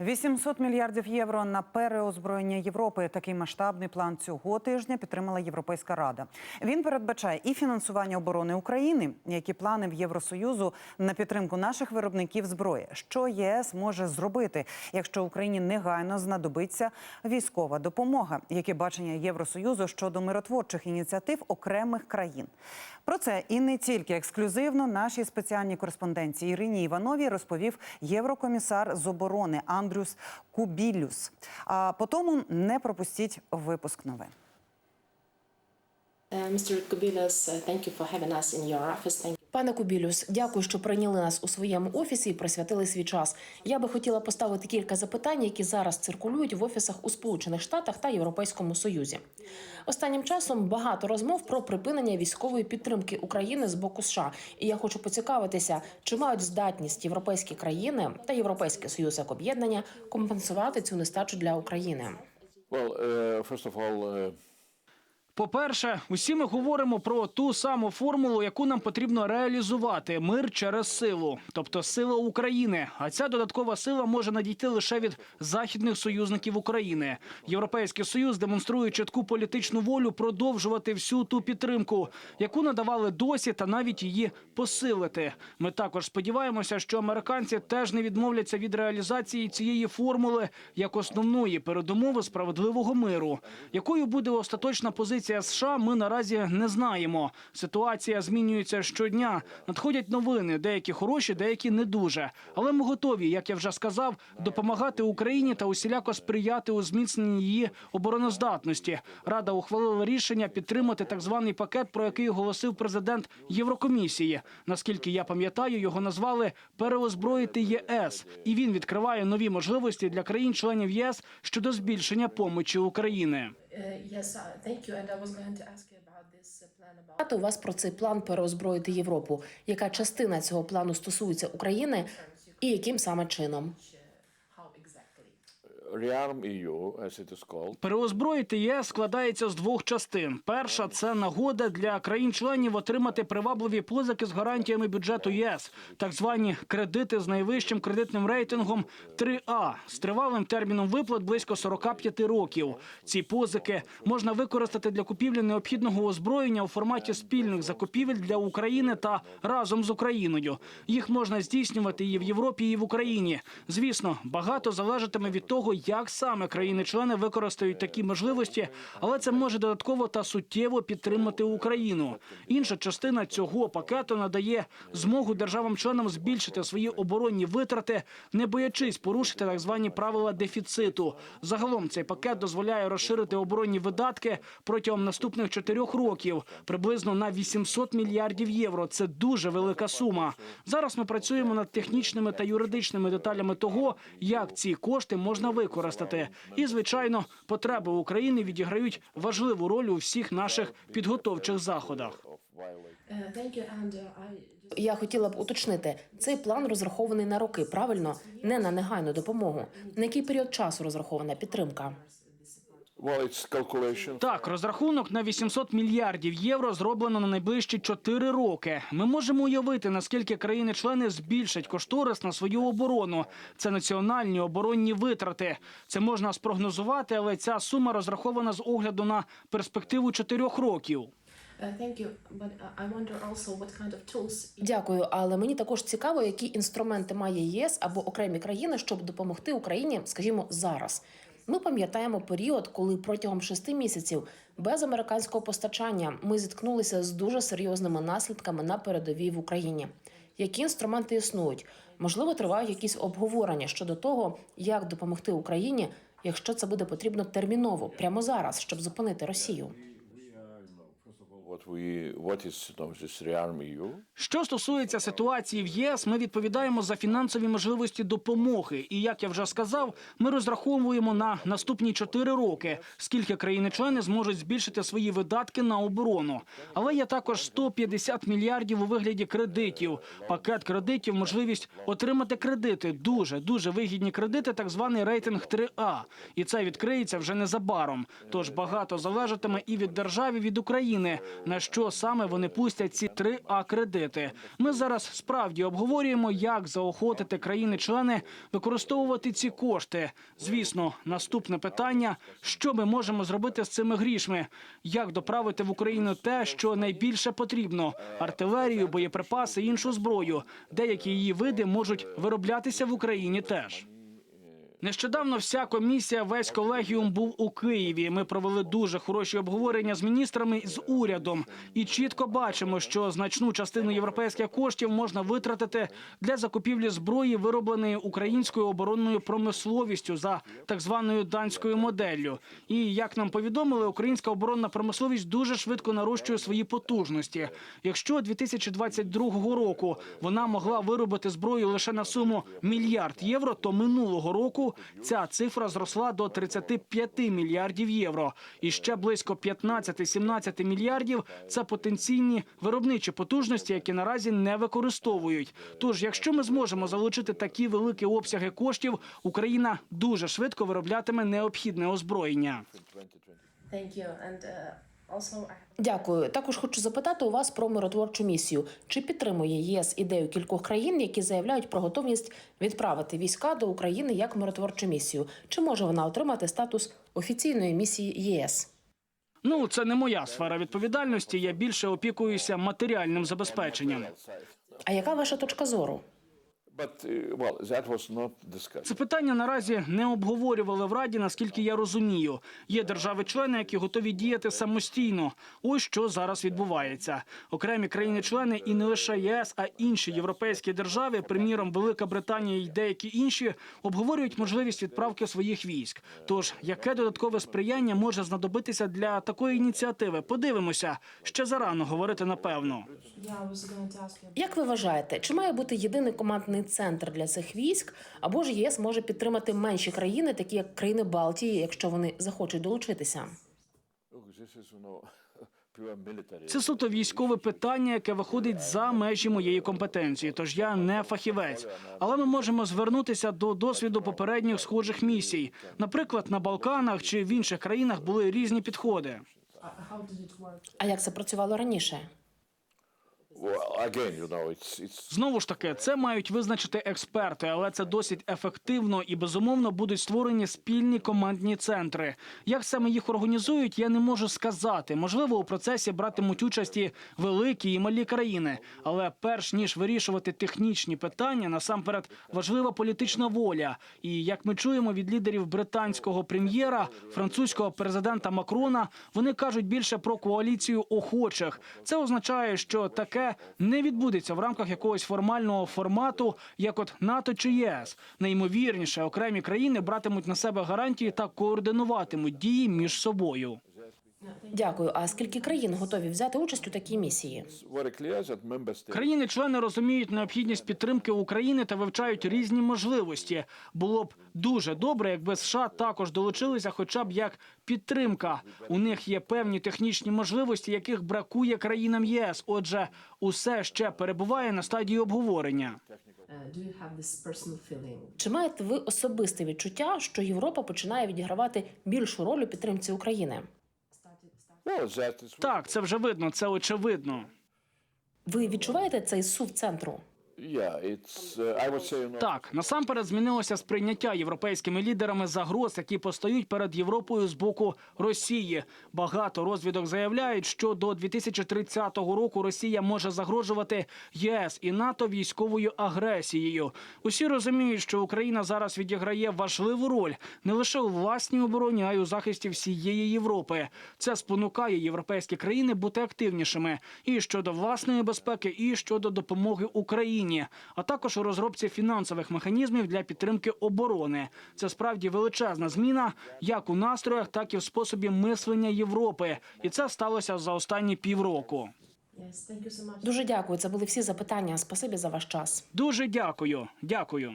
800 мільярдів євро на переозброєння Європи. Такий масштабний план цього тижня підтримала Європейська рада. Він передбачає і фінансування оборони України, які плани в Євросоюзу на підтримку наших виробників зброї. Що ЄС може зробити, якщо Україні негайно знадобиться військова допомога? Яке бачення Євросоюзу щодо миротворчих ініціатив окремих країн? Про це і не тільки ексклюзивно нашій спеціальній кореспонденції Ірині Івановій розповів єврокомісар з оборони Андрюс Кубілюс. А потому не пропустіть випуск новин. Uh, uh. Thank you. Пане Кубілюс, дякую, що прийняли нас у своєму офісі і присвятили свій час. Я би хотіла поставити кілька запитань, які зараз циркулюють в офісах у Сполучених Штатах та Європейському Союзі. Останнім часом багато розмов про припинення військової підтримки України з боку США. І я хочу поцікавитися, чи мають здатність європейські країни та Європейський Союз як об'єднання компенсувати цю нестачу для України. Well, uh, first of all, uh, По-перше, усі ми говоримо про ту саму формулу, яку нам потрібно реалізувати мир через силу, тобто сила України. А ця додаткова сила може надійти лише від західних союзників України. Європейський союз демонструє чітку політичну волю продовжувати всю ту підтримку, яку надавали досі, та навіть її посилити. Ми також сподіваємося, що американці теж не відмовляться від реалізації цієї формули як основної передумови справедливого миру. Якою буде остаточна позиція США, ми наразі не знаємо. Ситуація змінюється щодня. Надходять новини, деякі хороші, деякі не дуже. Але ми готові, як я вже сказав, допомагати Україні та усіляко сприяти у зміцненні її обороноздатності. Рада ухвалила рішення підтримати так званий пакет, про який оголосив президент Єврокомісії. Наскільки я пам'ятаю, його назвали переозброїти ЄС, і він відкриває нові можливості для країн-членів ЄС щодо збільшення помочі України. Uh, uh, uh, у вас про цей план переозброїти Європу. Яка частина цього плану стосується України, і яким саме чином? Переозброїти ЄС складається з двох частин. Перша це нагода для країн-членів отримати привабливі позики з гарантіями бюджету ЄС, так звані кредити з найвищим кредитним рейтингом 3А з тривалим терміном виплат близько 45 років. Ці позики можна використати для купівлі необхідного озброєння у форматі спільних закупівель для України та разом з Україною. Їх можна здійснювати і в Європі, і в Україні. Звісно, багато залежатиме від того, як саме країни-члени використають такі можливості, але це може додатково та суттєво підтримати Україну. Інша частина цього пакету надає змогу державам-членам збільшити свої оборонні витрати, не боячись порушити так звані правила дефіциту. Загалом цей пакет дозволяє розширити оборонні видатки протягом наступних чотирьох років приблизно на 800 мільярдів євро. Це дуже велика сума. Зараз ми працюємо над технічними та юридичними деталями того, як ці кошти можна використати. І звичайно, потреби України відіграють важливу роль у всіх наших підготовчих заходах. Я хотіла б уточнити, цей план розрахований на роки, правильно, не на негайну допомогу. На який період часу розрахована підтримка? Так, розрахунок на 800 мільярдів євро зроблено на найближчі 4 роки. Ми можемо уявити, наскільки країни-члени збільшать кошторис на свою оборону. Це національні оборонні витрати. Це можна спрогнозувати, але ця сума розрахована з огляду на перспективу 4 років. uh, uh. Дякую, але мені також цікаво, які інструменти має ЄС або окремі країни, щоб допомогти Україні, скажімо, зараз. Ми пам'ятаємо період, коли протягом шести місяців без американського постачання ми зіткнулися з дуже серйозними наслідками на передовій в Україні. Які інструменти існують? Можливо, тривають якісь обговорення щодо того, як допомогти Україні, якщо це буде потрібно терміново, прямо зараз, щоб зупинити Росію. Що стосується ситуації в ЄС, ми відповідаємо за фінансові можливості допомоги. І як я вже сказав, ми розраховуємо на наступні 4 роки, скільки країни-члени зможуть збільшити свої видатки на оборону. Але є також 150 мільярдів у вигляді кредитів. Пакет кредитів, можливість отримати кредити, дуже дуже вигідні кредити, так званий рейтинг 3А. І це відкриється вже незабаром. Тож багато залежатиме і від держави, від України. На що саме вони пустять ці три А кредити. Ми зараз справді обговорюємо, як заохотити країни-члени використовувати ці кошти. Звісно, наступне питання: що ми можемо зробити з цими грішми? Як доправити в Україну те, що найбільше потрібно: артилерію, боєприпаси, іншу зброю. Деякі її види можуть вироблятися в Україні теж. Нещодавно вся комісія, весь колегіум був у Києві. Ми провели дуже хороші обговорення з міністрами з урядом, і чітко бачимо, що значну частину європейських коштів можна витратити для закупівлі зброї, виробленої українською оборонною промисловістю за так званою данською моделлю. І як нам повідомили, українська оборонна промисловість дуже швидко нарощує свої потужності. Якщо 2022 року вона могла виробити зброю лише на суму мільярд євро, то минулого року ця цифра зросла до 35 мільярдів євро. І ще близько 15-17 мільярдів це потенційні виробничі потужності, які наразі не використовують. Тож, якщо ми зможемо залучити такі великі обсяги коштів, Україна дуже швидко вироблятиме необхідне озброєння. Дякую. Також хочу запитати у вас про миротворчу місію. Чи підтримує ЄС ідею кількох країн, які заявляють про готовність відправити війська до України як миротворчу місію? Чи може вона отримати статус офіційної місії єС? Ну, це не моя сфера відповідальності. Я більше опікуюся матеріальним забезпеченням. А яка ваша точка зору? Це питання наразі не обговорювали в раді, наскільки я розумію. Є держави-члени, які готові діяти самостійно. Ось що зараз відбувається. Окремі країни-члени і не лише ЄС, а інші європейські держави, приміром Велика Британія і деякі інші, обговорюють можливість відправки своїх військ. Тож яке додаткове сприяння може знадобитися для такої ініціативи? Подивимося ще зарано говорити напевно. Як ви вважаєте, чи має бути єдиний командний центр для цих військ, або ж ЄС може підтримати менші країни, такі як країни Балтії, якщо вони захочуть долучитися? Це суто військове питання, яке виходить за межі моєї компетенції. Тож я не фахівець. Але ми можемо звернутися до досвіду попередніх схожих місій. Наприклад, на Балканах чи в інших країнах були різні підходи. А як це працювало раніше? Знову ж таки, це мають визначити експерти, але це досить ефективно і безумовно будуть створені спільні командні центри. Як саме їх організують, я не можу сказати. Можливо, у процесі братимуть участь і великі і малі країни. Але перш ніж вирішувати технічні питання, насамперед важлива політична воля. І як ми чуємо від лідерів британського прем'єра, французького президента Макрона, вони кажуть більше про коаліцію охочих. Це означає, що таке не відбудеться в рамках якогось формального формату, як от НАТО чи ЄС. Найімовірніше, окремі країни братимуть на себе гарантії та координуватимуть дії між собою. Дякую. А скільки країн готові взяти участь у такій місії? Країни-члени розуміють необхідність підтримки України та вивчають різні можливості. Було б дуже добре, якби США також долучилися, хоча б як підтримка. У них є певні технічні можливості, яких бракує країнам ЄС. Отже, усе ще перебуває на стадії обговорення. Чи маєте ви особисте відчуття, що Європа починає відігравати більшу роль у підтримці України? Так, це вже видно, це очевидно. Ви відчуваєте цей сув центру? Uh, Так, насамперед змінилося сприйняття європейськими лідерами загроз, які постають перед Європою з боку Росії. Багато розвідок заявляють, що до 2030 року Росія може загрожувати ЄС і НАТО військовою агресією. Усі розуміють, що Україна зараз відіграє важливу роль не лише у власній обороні, а й у захисті всієї Європи. Це спонукає європейські країни бути активнішими і щодо власної безпеки, і щодо допомоги Україні, а також у розробці фінансових механізмів для підтримки оборони. Це справді величезна зміна як у настроях, так і в способі мислення Європи. І це сталося за останні півроку. Дуже дякую. Це були всі запитання. Спасибі за ваш час. Дуже дякую. Дякую.